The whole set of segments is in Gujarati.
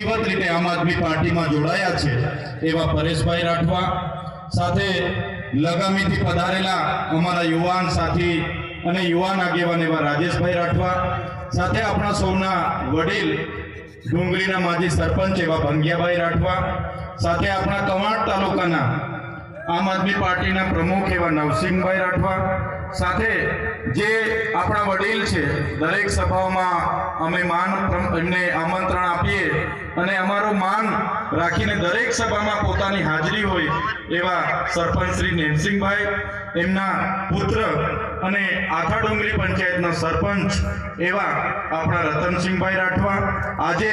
વિધિવત રીતે આમ આદમી પાર્ટીમાં જોડાયા છે, એવા પરેશભાઈ રાઠવા સાથે લગામીથી પધારેલા અમારા યુવાન સાથી અને યુવાન આગેવાન એવા રાજેશભાઈ રાઠવા સાથે આપણા સૌના વડીલ ડુંગરીના માજી સરપંચ એવા ભંગિયાભાઈ રાઠવા સાથે આપણા કવાંટ તાલુકાના આમ આદમી પાર્ટીના પ્રમુખ એવા નવસિંહભાઈ રાઠવા સાથે જે આપણા વડીલ છે, દરેક સભાઓમાં અમે માન એમને આમંત્રણ આપીએ અને અમારો માન રાખીને દરેક સભામાં પોતાની હાજરી હોય એવા સરપંચ શ્રી નેમસિંહભાઈ એમના પુત્ર અને આથાડુંગરી પંચાયતના સરપંચ એવા આપણા રતનસિંહભાઈ રાઠવા. આજે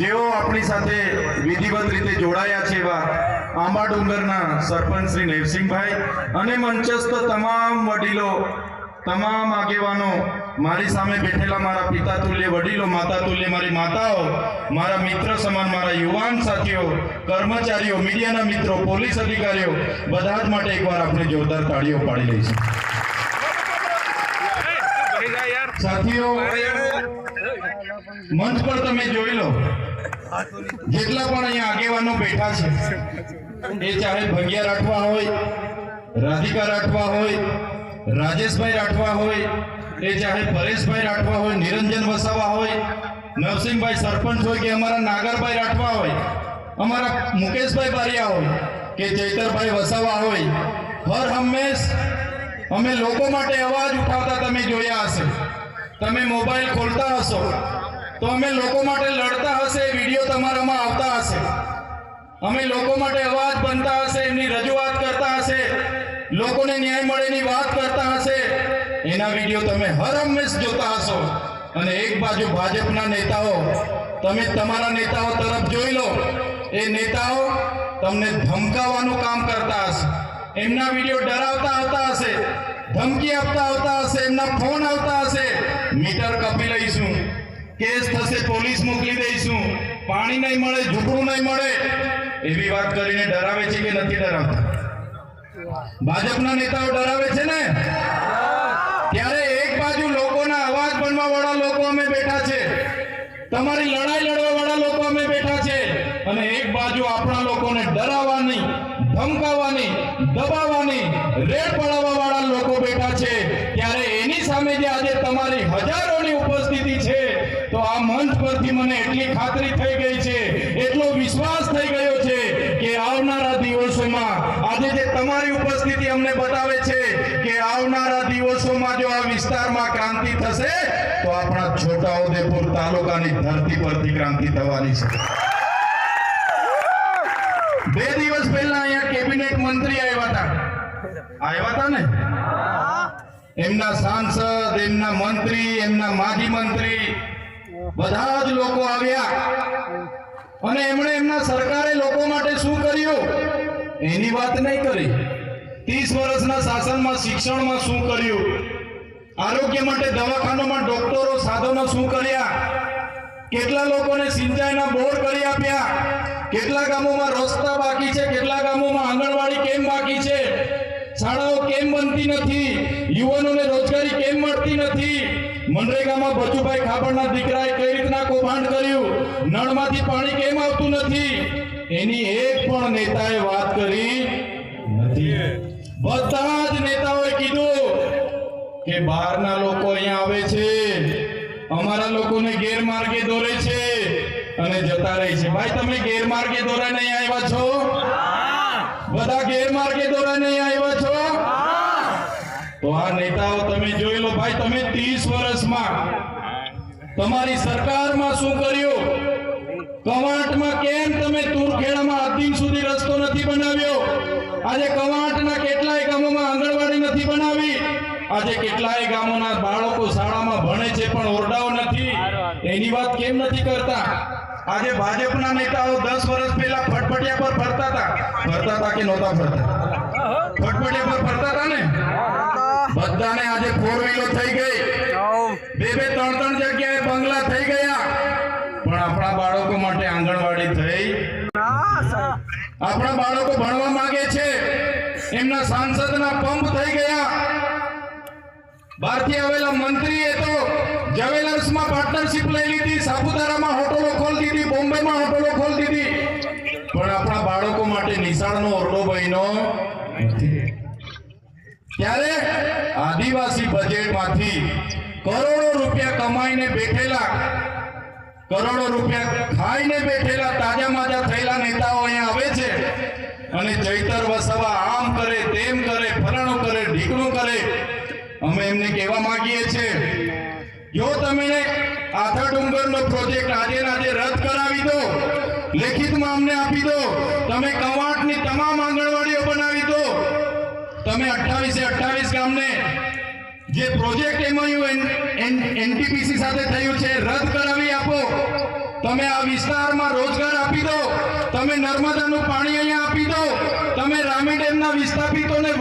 જેઓ આપણી સાથે વિધિવત રીતે જોડાયા છે એવા આંબા ડુંગરના સરપંચ શ્રી નેવસિંહભાઈ અને મંચસ્થ તમામ વડીલો તમામ આગેવાનો મારી સામે બેઠેલા મારા પિતા તુલ્ય વડીલો માતા તુલ્ય મારી માતાઓ મારા મિત્ર સમાન મારા યુવાન સાથીઓ કર્મચારીઓ મીડિયાના મિત્રો પોલીસ અધિકારીઓ બધા જ માટે એકવાર આપણે જોરદાર તાળીઓ પાડી લઈશું સાથીઓ મંચ પર તમે જોઈ લો જેટલા પણ અહીંયા આગેવાનો બેઠા છે, એ ચાહે ભગિયા રાઠવા હોય, રાધિકા રાઠવા હોય, રાજેશભાઈ રાઠવા હોય, એ ચાહે પરેશભાઈ રાઠવા હોય, નિરંજન વસાવા હોય, નરસિંહભાઈ સરપંચ હોય કે અમારા નાગરભાઈ રાઠવા હોય, અમારા મુકેશભાઈ બારિયા હોય, કે ચૈતરભાઈ વસાવા હોય, હર હંમેશ અમે લોકો માટે અવાજ ઉઠાવતા તમે જોયા હશે. તમે મોબાઈલ ખોલતા હશો. તો અમે લોકો માટે લડતા હશે, વીડિયો તમારામાં આવતા હશે. અમે લોકો માટે અવાજ બનતા હશે, એમની રજૂઆત કરતા હશે, લોકોને ન્યાય મળેની વાત કરતા હશે. એના વીડિયો તમે હર હંમેશ જોતા હશો. અને એક બાજુ ભાજપના નેતાઓ, તમે તમારા નેતાઓ તરફ જોઈ લો. એ નેતાઓ તમને ધમકાવવાનું કામ કરતા હશે. એમના વીડિયો ડરાવતા આવતા હશે, ધમકી આપતા આવતા હશે, એમના ફોન આવતા હશે. મીટર કપી લઈશું. કેસ થશે પોલીસ મોકલી દઈશું. પાણી નહીં મળે, ઝૂંપડું નહીં મળે. એવી વાત કરીને ડરાવે છે કે નથી ડરાવતા? ભાજપના નેતાઓ ડરાવે છે ને? ત્યારે એક બાજુ લોકોના અવાજ બનવા વાળા લોકો અમે બેઠા છે. તમારી લડાઈ લડવા વાળા લોકો અમે બેઠા છે. અને એક બાજુ આપણા લોકોને ડરાવવાની, ધમકાવવાની, દબાવવાની, રેડ પડાવવા વાળા લોકો બેઠા છે. ત્યારે એની સામે જે આજે તમારી હજારોની ઉપસ્થિતિ છે તો આ મંચ પરથી મને એટલી ખાતરી થઈ ગઈ છે એટલો વિશ્વાસ થઈ ગયો છે કે આવનારા દિવસોમાં આજે જે તમારી ઉપસ્થિતિ અમને બતાવે છે કે આવનારા દિવસોમાં જો આ વિસ્તારમાં ક્રાંતિ થશે તો આપણા છોટાઉદેપુર તાલુકાની ધરતી પરથી ક્રાંતિ થવાની છે. બે દિવસ પહેલા અહીંયા કેબિનેટ મંત્રી આવ્યા હતા. આવ્યા હતા ને? એમના સાંસદ એમના મંત્રી એમના માજી મંત્રી બધા જ લોકો આવ્યા. અને એમણે એમના સરકારે લોકો માટે શું કર્યું? એની વાત નહીં કરી. ત્રીસ વર્ષના શાસનમાં, શિક્ષણમાં શું કર્યું? આરોગ્ય માટે દવાખાનામાં, ડોક્ટરો, સાધનો શું કર્યા? કેટલા લોકોને સિંચાઈના બોર કરી આપ્યા? કેટલા ગામોમાં રસ્તા બાકી છે? કેટલા ગામોમાં આંગણવાડી કેમ બાકી છે? શાળાઓ કેમ બનતી નથી? યુવાનોને રોજગારી કેમ મળતી નથી? મનરેગામાં બચુભાઈ ખાબડના દીકરાએ કઈ રીતના કૌભાંડ કર્યું? નળમાંથી પાણી કેમ આવતું નથી? એની એક પણ નેતાએ વાત કરી નથી. બધા જ નેતાઓએ કીધું કે બહારના લોકો અહીંયા આવે છે. અમારા લોકોને ગેરમાર્ગે દોરે છે અને જતા રહે છે. ભાઈ તમે ગેરમાર્ગે દોરાઈને નહીં આવ્યા છો? બધા ગેરમાર્ગે દોરાઈને અહીં આવ્યા છો તો આ નેતાઓ તમે જોઈ લો ભાઈ, તમે 30 વર્ષમાં તમારી સરકારમાં શું કર્યું? સુધી રસ્તો નથી બનાવ્યો? આજે કવાંટના કેટલાય ગામોમાં આંગણવાડી નથી આજે કેટલાય ગામોના બાળકો શાળામાં ભણે છે પણ ઓરડાઓ નથી. એની વાત કેમ નથી કરતા? આજે ભાજપના નેતાઓ દસ વર્ષ પહેલા ફટફટિયા પર ફરતા હતા. ફરતા હતા કે નહોતા ફરતા? ફટફટિયા પર ફરતા હતા ને? બધાને આજે ફોર વ્હીલર થઈ ગઈ. બે બે ત્રણ ત્રણ જગ્યાએ બંગલા થઈ ગયા. પણ આપણા બાળકો માટે આંગણવાડી થઈ. આપણા બાળકો ભણવા માંગે છે. એમના સાંસદના પંપ થઈ ગયા. બહારથી આવેલા મંત્રીએ તો જવેલર્સમાં પાર્ટનરશિપ લઈ લીધી સાપુતારામાં હોટલો ખોલી દીધી બોમ્બેમાં હોટલો ખોલી દીધી. પણ આપણા બાળકો માટે નિશાળનો ઓરડો બન્યો ત્યારે આદિવાસી બજેટમાંથી કરોડો રૂપિયા કમાઈને બેઠેલા, કરોડો રૂપિયા ખાઈને બેઠેલા તાજા માજા થયેલા નેતાઓ અહીંયા આવે છે. અને ચૈતર વસાવા આમ કરે, તેમ કરે, ફલાણું કરે, ઢીકણું કરે. અમે એમને કહેવા માંગીએ છીએ, જો તમે આથા ડુંગરનો પ્રોજેક્ટ આજે આજે રદ કરાવી દો, લેખિતમાં અમને આપી દો, તમે કવાંટની તમામ આંગણવાડીઓ બનાવી દો તમે અઠ્ઠાવીસે અઠ્ઠાવીસ ગામને જે પ્રોજેક્ટ એમઓયુ એનટીપીસી સાથે થયું છે, રદ કરાવી આપો. તમે આ વિસ્તારમાં રોજગાર આપી દો. તમે નર્મદાનું પાણી અહીંયા આપી દો. તમે રામી ડેમના વિસ્થાપિતોને